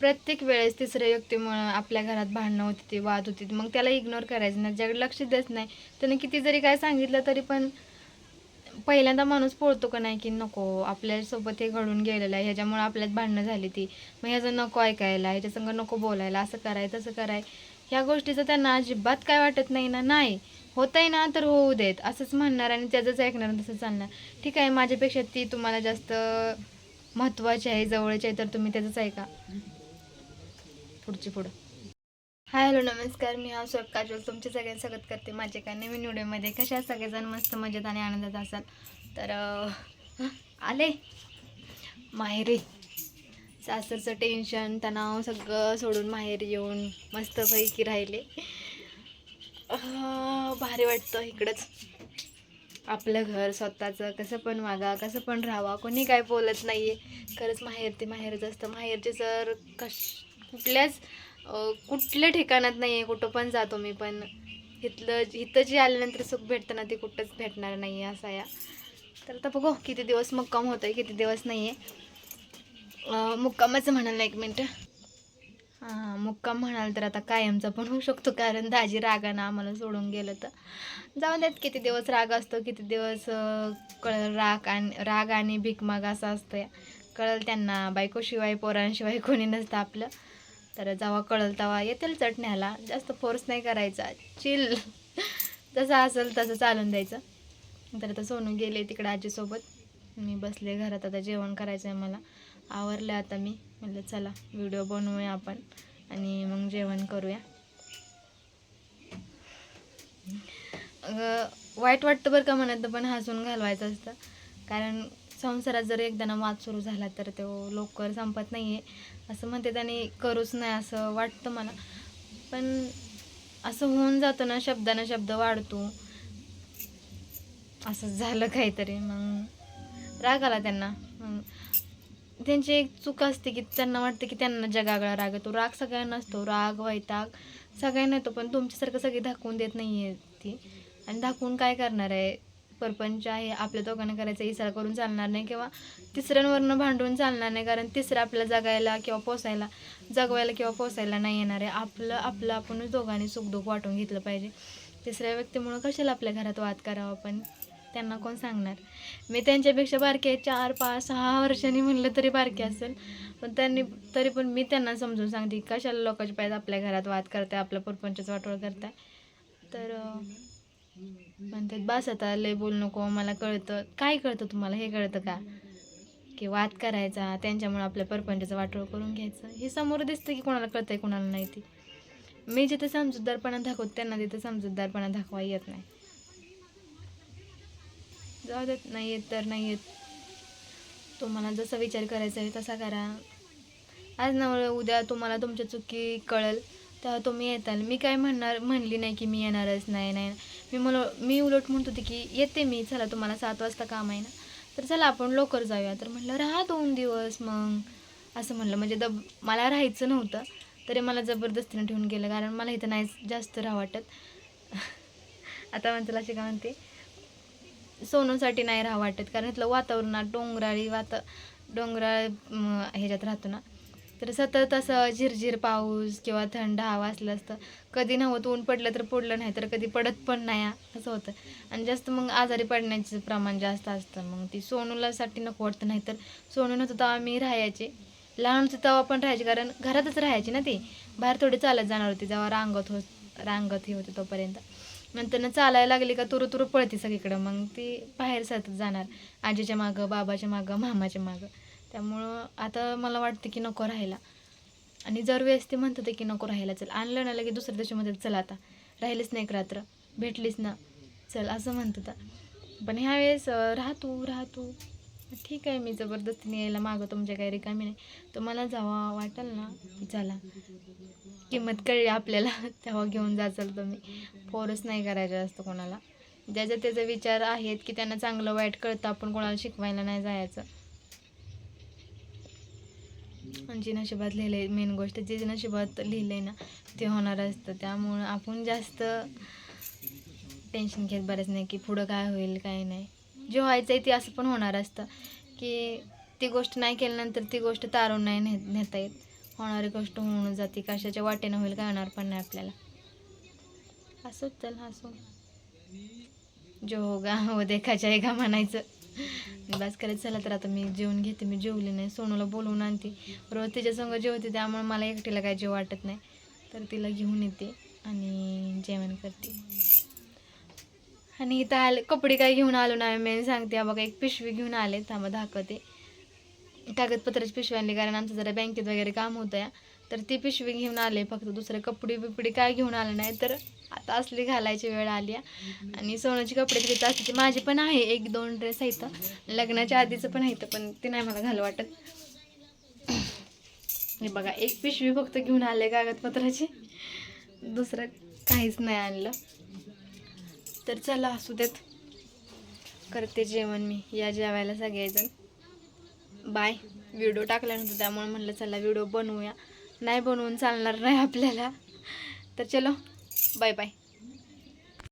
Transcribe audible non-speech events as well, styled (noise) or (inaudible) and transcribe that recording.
प्रत्येक वेळेस तिसऱ्या व्यक्तीमुळं आपल्या घरात भांडणं होती ती वाद होती मग त्याला इग्नोर करायचं नाही. ज्याकडे लक्ष देत नाही त्याने किती जरी काय सांगितलं तरी पण पहिल्यांदा माणूस पोळतो का नाही की नको आपल्यासोबत हे घडून गेलेलं आहे. ह्याच्यामुळे आपल्यात भांडणं झाली ती. मग ह्याचं नको ऐकायला ह्याच्या संग नको बोलायला असं कराय तसं कराय. ह्या गोष्टीचं त्यांना अजिबात काय वाटत नाही ना? नाही. होतंय ना तर होऊ देत. असंच म्हणणार आणि त्याचंच ऐकणार तसं चालणार. ठीक आहे माझ्यापेक्षा ती तुम्हाला जास्त महत्त्वाची आहे जवळची आहे तर तुम्ही त्याचंच ऐका. पुढची पुढं. हाय हॅलो नमस्कार. मी हा स्वयं काजोल तुमचे सगळ्यांना स्वागत करते माझ्या काय नवीन व्हिडिओमध्ये कशा सगळेजण मस्त मजेत आणि आनंदात असाल? तर आले? माहेरी. सासरचं टेन्शन तणाव सगळं सोडून माहेर येऊन मस्तपैकी राहिले. भारी वाटतं इकडंच. आपलं घर स्वतःचं कसं पण वागा कसं पण राहावा. कोणी काय बोलत नाही आहे खरंच माहेर ते माहेरच असतं. माहेरचे सर कश कुठल्याच कुठल्या ठिकाणात नाही आहे कुठं पण जातो मी पण इथलं इथं जे आल्यानंतर सुख भेटतं ना ते कुठंच भेटणार नाही आहे असा या. तर आता बघू किती दिवस मुक्काम होत आहे किती दिवस नाही आहे मुक्कामाचं म्हणाल ना एक मिनटं. हां मुक्काम म्हणाल तर आता कायमचा पण होऊ शकतो कारण दाजी रागानं आम्हाला सोडून गेलं तर. जाऊ देत किती दिवस राग असतो किती दिवस कळ राग आणि राग आणि भीकमाग असं असतं या. कळल त्यांना बायकोशिवाय पोरांशिवाय कोणी नसतं आपलं. तर जेव्हा कळल तेव्हा येतील चटण्याला. जास्त फोर्स नाही करायचा. चिल (laughs) जसं असेल तसं चालून द्यायचं. तर आता सोनू गेले तिकडे आजीसोबत. मी बसले घरात. आता जेवण करायचं आहे मला. आवरलं आता मी. म्हणलं चला व्हिडिओ बनवूया आपण. आणि मग जेवण करूया. अगं, वाईट वाटतं बरं का म्हणत पण हसून घालवायचं असतं. कारण संसारात जर एकदा ना वाद सुरू झाला तर तो लवकर संपत नाही आहे असं म्हणते त्याने करूच नाही असं वाटतं मला. पण असं होऊन जातं ना शब्दानं शब्द वाढतो. असं झालं काहीतरी मग राग आला त्यांना. मग त्यांची एक चूक असते की त्यांना वाटतं की त्यांना जगागळा राग येतो. राग सगळ्यांना असतो राग वैताग सगळ्यांना येतो पण तुमच्यासारखं सगळी दाखवून देत नाही आहे ती. आणि दाखवून काय करणार आहे? परपंच आहे आपल्या दोघांना करायचा इसारा करून चालणार नाही किंवा तिसऱ्यांवरनं भांडून चालणार नाही कारण तिसरं आपल्याला जगायला किंवा पोसायला जगवायला किंवा पोसायला नाही येणार आहे. आपलं आपलं आपणच दोघांनी सुखदुःख वाटून घेतलं पाहिजे. तिसऱ्या व्यक्तीमुळं कशाला आपल्या घरात वाद करावा पण त्यांना कोण सांगणार? मी त्यांच्यापेक्षा बारके आहे चार पाच सहा वर्षांनी म्हणलं तरी बारके असेल. पण त्यांनी तरी पण मी त्यांना समजून सांगते कशाला लोकांच्या पाहिजे आपल्या घरात वाद करताय आपलं परपंचच वाटोळ करताय. तर म्हणतात बस आता लय बोल नको मला कळतं. काय कळतं तुम्हाला? हे कळतं का? की वाद करायचा त्यांच्यामुळे आपल्या परपंचाचं वाटोळ करून घ्यायचं. हे समोर दिसतं की कोणाला कळतं आहे कोणाला नाही ती. मी जिथे समजूतदारपणा दाखवत त्यांना तिथं समजूतदारपणा दाखवा येत नाही. जाऊ देत नाही येत तर नाही येत. तुम्हाला जसा विचार करायचा आहे तसा करा. आज नवळ उद्या तुम्हाला तुमच्या चुकी कळेल तेव्हा तुम्ही येताल. मी काय म्हणणार म्हणली नाही की मी येणारच नाही नाही. मी मला मी उलट म्हणत होते की येते मी चला तुम्हाला सात वाजता काम आहे ना. तर चला आपण लवकर जाऊया. तर म्हटलं राहा दोन दिवस मग. असं म्हणलं म्हणजे दब मला राहायचं नव्हतं तरी मला जबरदस्तीने ठेवून गेलं कारण मला इथं नाही जास्त राहा वाटत. (laughs) आता म्हणतो असे काय म्हणते सोनूसाठी नाही राहा वाटत कारण इथलं वातावरणात डोंगराळी वात डोंगराळ ह्याच्यात राहतो ना. तर सतत असं झिरझिर पाऊस किंवा थंड हवा असलं असतं. कधी नव्हतं ऊन पडलं तर पडलं नाही तर कधी पडत पण नाही असं होतं. आणि जास्त मग आजारी पडण्याचं प्रमाण जास्त असतं. मग ती सोनूलासाठी नको वाटतं नाही तर सोनू नव्हतं तेव्हा मी राहायचे. लहान होतं तेव्हा पण राहायचे कारण घरातच राहायची ना ती. बाहेर थोडी चालत जाणार होती जेव्हा रांगत होत रांगत हे होते तोपर्यंत. नंतर ना चालायला लागली का तुरु तुरु पळते सगळीकडं. मग ती बाहेर सतत जाणार. आजीच्या मागं बाबाच्या मागं मामाच्या मागं. त्यामुळं आता मला वाटतं की नको राहायला. आणि जर वेळेस ते म्हणत की नको राहायला चल आणलं ना लगे दुसऱ्या दिवशी म्हणतात चल आता राहिलीच नाही एक रात्र भेटलीच ना चल असं म्हणतात पण ह्यावेळेस वेळेस राहतो तू ठीक आहे मी जबरदस्तीने यायला मागं तुमच्या म्हणजे काही रिकामी नाही. तर मला जावा वाटेल ना चला. किंमत कळली आपल्याला (laughs) तेव्हा घेऊन जाचाल तुम्ही. फोर्स नाही करायचा असतं कोणाला. ज्याचा त्याचा विचार आहेत की त्यांना चांगलं वाईट कळतं आपण कोणाला शिकवायला नाही जायचं. आणि जी नशिबात लिहिलं आहे मेन गोष्ट जे नशिबात लिहिलं आहे ना ते होणार असतं. त्यामुळं आपण जास्त टेन्शन घेत बरंच नाही की पुढं काय होईल काय नाही. जे व्हायचं आहे ते असं पण होणार असतं. की ती गोष्ट नाही केल्यानंतर ती गोष्ट तारून नाही ने नेता येत. होणारी गोष्ट होऊन जाते. कशाच्या वाटेनं होईल काय होणार पण नाही आपल्याला. असं चल हसू. जो होगा हो देखाच्या आहे का म्हणायचं. बस करत चला तर आता मी जेवण घेते मी जेवले नाही सोनूला बोलवून आणते. रोज तिच्या संग जेवते त्यामुळे मला एकटीला काय जेव वाटत नाही. तर तिला घेऊन येते आणि जेवण करते. आणि इथं आले कपडे काय घेऊन आलो नाही मी सांगते बघा एक पिशवी घेऊन आले थांबा दाखवते. कागदपत्राची पिशवी आणली कारण आमचं जरा बँकेत वगैरे काम होतं. या तर ती पिशवी घेऊन आले फक्त दुसरे कपडे बिपडे काय घेऊन आलं नाही तर आता असली घालायची वेळ आली आहे. आणि सोन्याची कपडे तिथे असते ती माझे पण आहे एक दोन ड्रेस आहेत. लग्नाच्या आधीचं पण आहेत पण ते नाही मला घाल वाटत. हे बघा एक पिशवी फक्त घेऊन आले कागदपत्राची. दुसरं काहीच नाही आणलं. तर चला असू देत. करते जेवण मी या जेवायला सगळेजण. बाय व्हिडिओ टाकल्यानंतर त्यामुळे म्हणलं चला व्हिडिओ बनवूया. नाही बनवून चालणार नाही आपल्याला. तर चलो बाय बाय